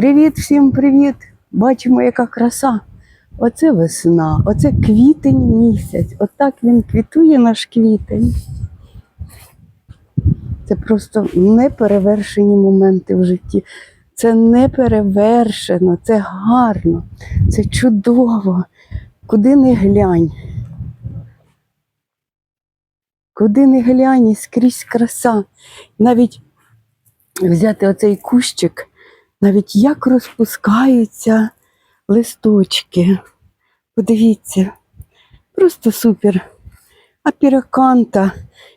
Привіт всім привіт! Бачимо, яка краса. Оце весна, оце квітень місяць. Отак він квітує наш квітень. Це просто неперевершені моменти в житті. Це неперевершено, це гарно, це чудово. Куди не глянь. Куди не глянь, і скрізь краса. Навіть взяти оцей кущик, навіть як розпускаються листочки. Подивіться, просто супер. А піраканта,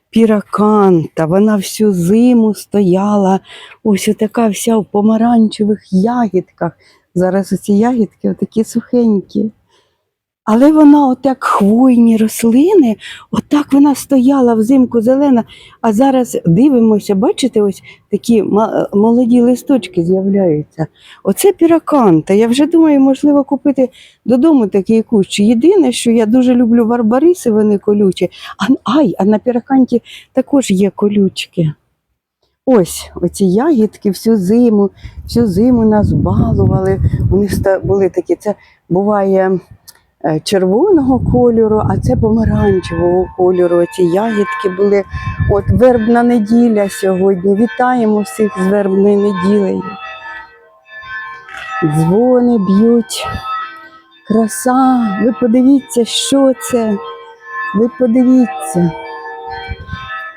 піраканта, вона всю зиму стояла, ось така вся в помаранчевих ягідках. Зараз оці ягідки отакі сухенькі. Але вона, от як хвойні рослини, отак вона стояла взимку зелена. А зараз дивимося, бачите, ось такі молоді листочки з'являються. Оце піраканта. Я вже думаю, можливо, купити додому такий кущ. Єдине, що я дуже люблю барбариси, вони колючі. А, ай, а на піраканті також є колючки. Ось оці ягідки всю зиму, всю зиму нас балували. Вони ста- були такі, це буває червоного кольору, а це помаранчевого кольору. Ці ягідки були. От вербна неділя сьогодні. Вітаємо всіх з вербною неділею. Дзвони б'ють. Краса. Ви подивіться, що це. Ви подивіться.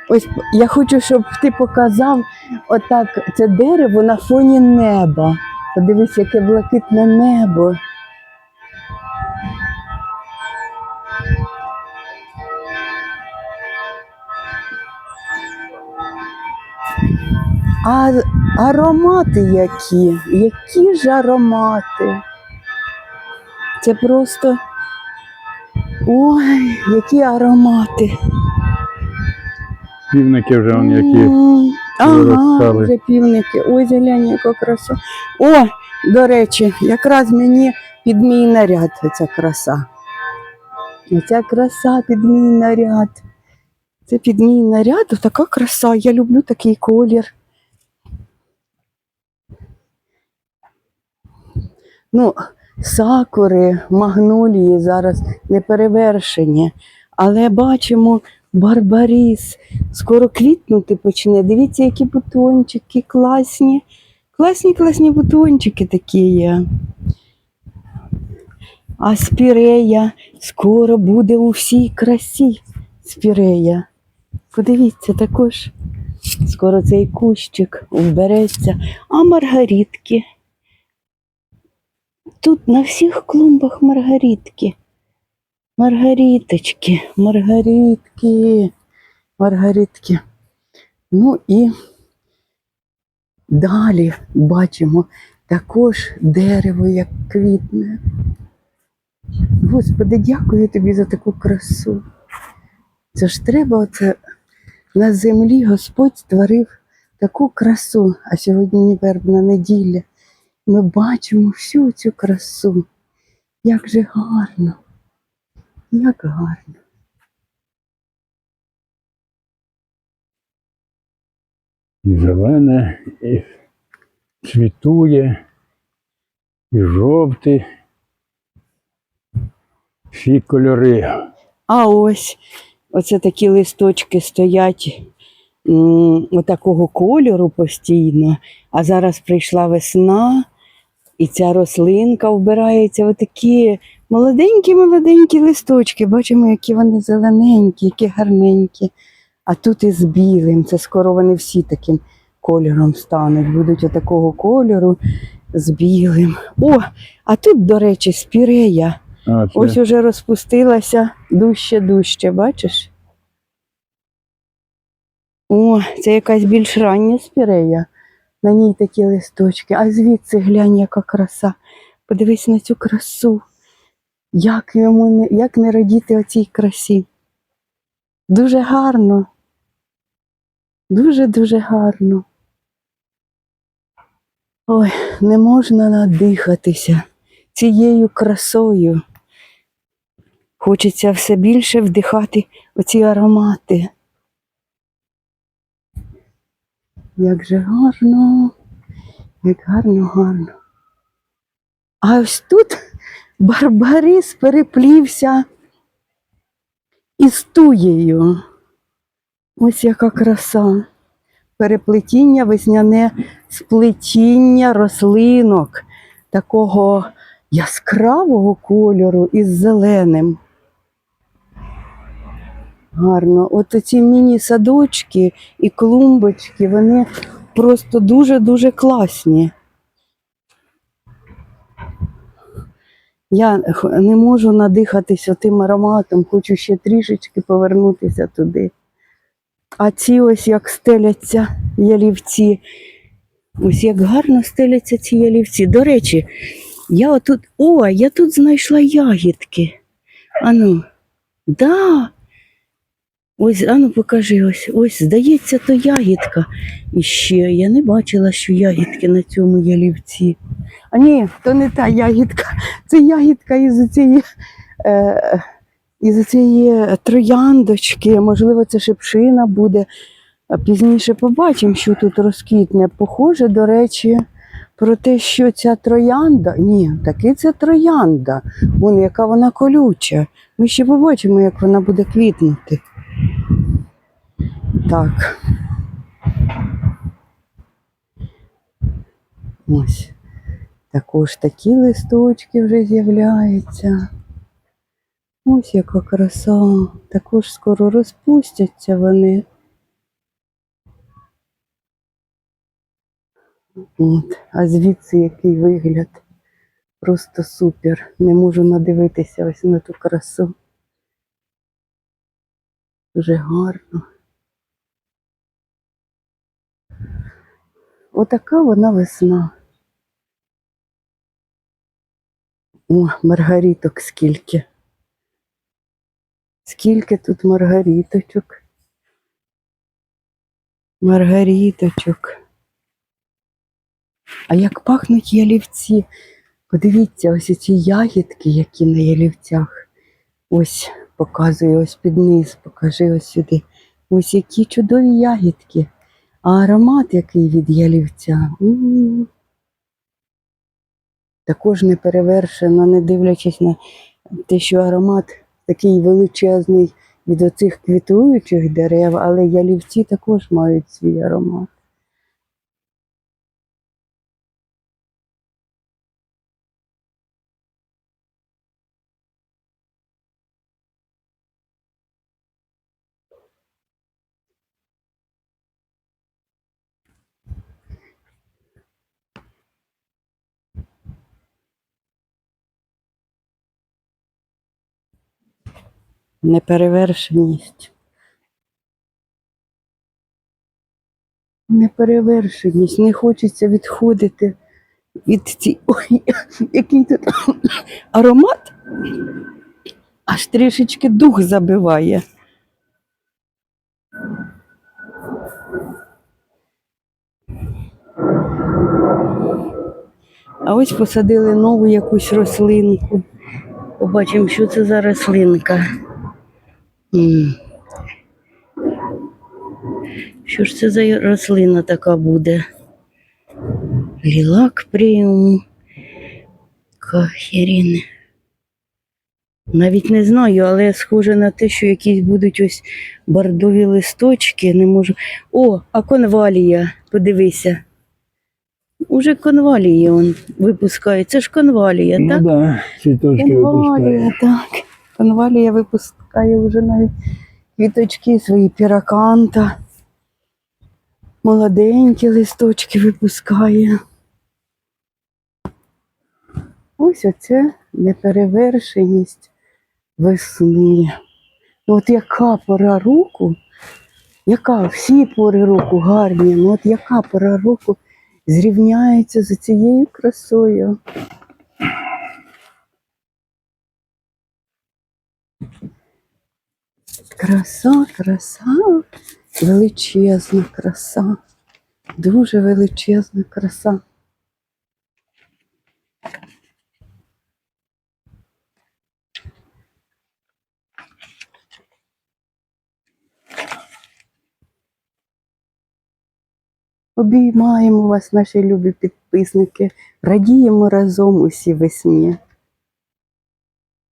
Ось я хочу, щоб ти показав отак це дерево на фоні неба. Подивись, яке блакитне небо. А аромати які? Які ж аромати? Це просто. Ой, які аромати. Півники вже вон які. Ага, вже півники. Ой, глянь, яка краса. О, до речі, якраз мені під мій наряд ця краса. Ця краса під мій наряд. Це під мій наряд, така краса. Я люблю такий колір. Ну, сакури, магнолії зараз не перевершені, але бачимо барбаріс. Скоро квітнути почне. Дивіться, які бутончики класні. Класні, класні бутончики такі є. А спірея скоро буде у всій красі. Спірея. Подивіться також. Скоро цей кущик вбереться. А маргаритки. Тут на всіх клумбах маргаритки. Маргариточки, маргаритки, маргаритки. Ну і далі бачимо також дерево, як квітне. Господи, дякую тобі за таку красу. Це ж треба оце на землі Господь створив таку красу, а сьогодні вербна неділя. Ми бачимо всю цю красу. Як же гарно, як гарно. І зелене, і цвітує, і жовтий. Всі кольори. А ось оце такі листочки стоять м, отакого кольору постійно. А зараз прийшла весна, і ця рослинка вбирається в такі молоденькі-молоденькі листочки. Бачимо, які вони зелененькі, які гарненькі. А тут із білим. Це скоро вони всі таким кольором стануть. Будуть отакого кольору з білим. О, а тут, до речі, спірея. А, Ось уже розпустилася дужче-дужче, бачиш? О, це якась більш рання спірея. На ній такі листочки. А звідси глянь, яка краса. Подивись на цю красу. Як йому не, як не радіти оцій красі. Дуже гарно. Дуже-дуже гарно. Ой, не можна надихатися цією красою. Хочеться все більше вдихати оці аромати. Як же гарно, як гарно, гарно. А ось тут Барбарис переплівся із туєю. Ось яка краса. Переплетіння, весняне сплетіння рослинок такого яскравого кольору із зеленим. Гарно. От ці міні-садочки і клумбочки, вони просто дуже-дуже класні. Я не можу надихатися тим ароматом, хочу ще трішечки повернутися туди. А ці ось як стеляться ялівці. Ось як гарно стеляться ці ялівці. До речі, я отут. О, я тут знайшла ягідки. Ану, да. Ось, ану, покажи ось. Ось, здається, то ягідка. І ще я не бачила, що ягідки на цьому ялівці. А ні, то не та ягідка. Це ягідка із цієї. Е, із цієї трояндочки, можливо, це шипшина буде. А пізніше побачимо, що тут розквітне. Похоже, до речі, про те, що ця троянда. Ні, таки це троянда. Вон яка вона колюча. Ми ще побачимо, як вона буде квітнути. Так. Ось. Також такі листочки вже з'являються. Ось яка краса. Також скоро розпустяться вони. От. А звідси який вигляд. Просто супер. Не можу надивитися ось на ту красу. Дуже гарно. Отака вона весна. О, маргаріток скільки. Скільки тут маргаріточок. Маргаріточок. А як пахнуть ялівці. Подивіться, ось ці ягідки, які на ялівцях. Ось показую, ось під низ, покажи ось сюди. Ось які чудові ягідки. А аромат який від ялівця. Також не перевершено, не дивлячись на те, що аромат такий величезний від оцих квітуючих дерев, але ялівці також мають свій аромат. Неперевершеність. Неперевершеність. Не хочеться відходити від ці... Ой, який тут аромат. Аж трішечки дух забиває. А ось посадили нову якусь рослинку. Побачимо, що це за рослинка. Що ж це за рослина така буде? Лілак пріум. Кахерін. Навіть не знаю, але схоже на те, що якісь будуть ось бордові листочки. Не можу. О, а конвалія, подивися. Уже конвалії он випускають. Це ж конвалія, Ну так? да, цвіточки Конвалія, випускає. так. Конвалія випускає вже навіть квіточки свої піраканта. Молоденькі листочки випускає. Ось оце неперевершеність весни. Ну, От яка пора року, яка всі пори року гарні, ну от яка пора року зрівняється з цією красою. Краса, краса, величезна краса, дуже величезна краса. Обіймаємо вас, наші любі підписники. Радіємо разом усі весні.